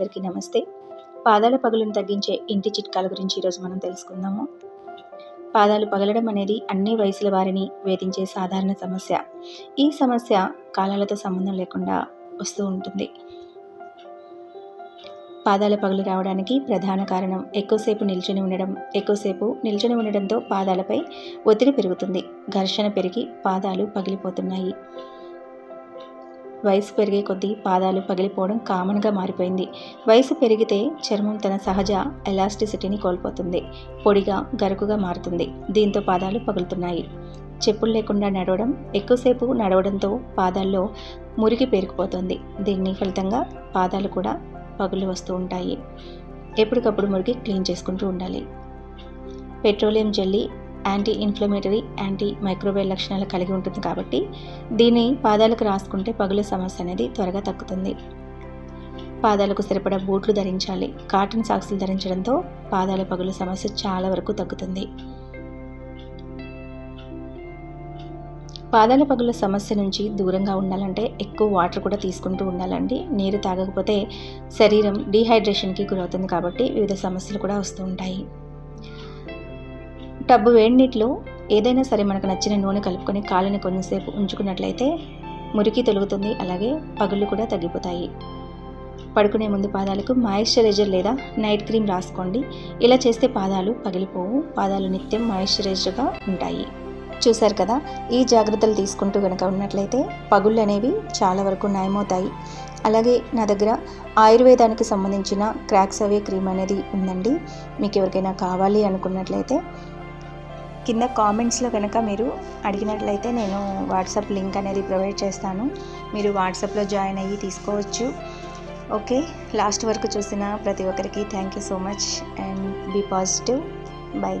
అందరికీ నమస్తే. పాదాల పగులను తగ్గించే ఇంటి చిట్కాల గురించి ఈరోజు మనం తెలుసుకుందాము. పాదాలు పగలడం అనేది అన్ని వయసుల వారిని వేధించే సాధారణ సమస్య. ఈ సమస్య కాలాలతో సంబంధం లేకుండా వస్తూ ఉంటుంది. పాదాల పగులు రావడానికి ప్రధాన కారణం ఎక్కువసేపు నిల్చొని ఉండడం. ఎక్కువసేపు నిల్చొని ఉండడంతో పాదాలపై ఒత్తిడి పెరుగుతుంది. ఘర్షణ పెరిగి పాదాలు పగిలిపోతున్నాయి. వయసు పెరిగే కొద్దీ పాదాలు పగిలిపోవడం కామన్గా మారిపోయింది. వయసు పెరిగితే చర్మం తన సహజ ఎలాస్టిసిటీని కోల్పోతుంది. పొడిగా గరుకుగా మారుతుంది. దీంతో పాదాలు పగులుతున్నాయి. చెప్పులు లేకుండా నడవడం ఎక్కువసేపు నడవడంతో పాదాల్లో మురికి పేరుకుపోతుంది. దీని ఫలితంగా పాదాలు కూడా పగులు వస్తూ ఉంటాయి. ఎప్పటికప్పుడు మురికి క్లీన్ చేసుకుంటూ ఉండాలి. Petroleum jelly anti inflammatory anti microwave లక్షణాలు కలిగి ఉంటుంది కాబట్టి దీన్ని పాదాలకు రాసుకుంటే పగుల సమస్య అనేది త్వరగా తగ్గుతుంది. పాదాలకు సరిపడా బూట్లు ధరించాలి. కాటన్ సాక్సులు ధరించడంతో పాదాల పగుల సమస్య చాలా వరకు తగ్గుతుంది. పాదాల పగుల సమస్య నుంచి దూరంగా ఉండాలంటే ఎక్కువ వాటర్ కూడా తీసుకుంటూ ఉండాలండి. నీరు తాగకపోతే శరీరం డీహైడ్రేషన్కి గురవుతుంది కాబట్టి వివిధ సమస్యలు కూడా వస్తూ ఉంటాయి. టబ్బు వేడి నీటిలో ఏదైనా సరే మనకు నచ్చిన నూనె కలుపుకొని కాళ్ళని కొంచెంసేపు ఉంచుకున్నట్లయితే మురికి తొలుగుతుంది అలాగే పగుళ్ళు కూడా తగ్గిపోతాయి. పడుకునే ముందు పాదాలకు మాయిశ్చరైజర్ లేదా నైట్ క్రీమ్ రాసుకోండి. ఇలా చేస్తే పాదాలు పగిలిపోవు. పాదాలు నిత్యం మాయిశ్చరైజర్గా ఉంటాయి. చూశారు కదా ఈ జాగ్రత్తలు తీసుకుంటూ కనుక ఉన్నట్లయితే పగుళ్ళు అనేవి చాలా వరకు నయమవుతాయి అలాగే నా దగ్గర ఆయుర్వేదానికి సంబంధించిన క్రాక్స్ అవే క్రీమ్ అనేది ఉందండి. మీకు ఎవరికైనా కావాలి అనుకున్నట్లయితే కింద కామెంట్స్లో కనుక మీరు అడిగినట్లయితే నేను వాట్సాప్ లింక్ అనేది ప్రొవైడ్ చేస్తాను. మీరు వాట్సాప్లో జాయిన్ అయ్యి తీసుకోవచ్చు. ఓకే? లాస్ట్ వరకు చూసిన ప్రతి ఒక్కరికి thank you so much and be positive. Bye.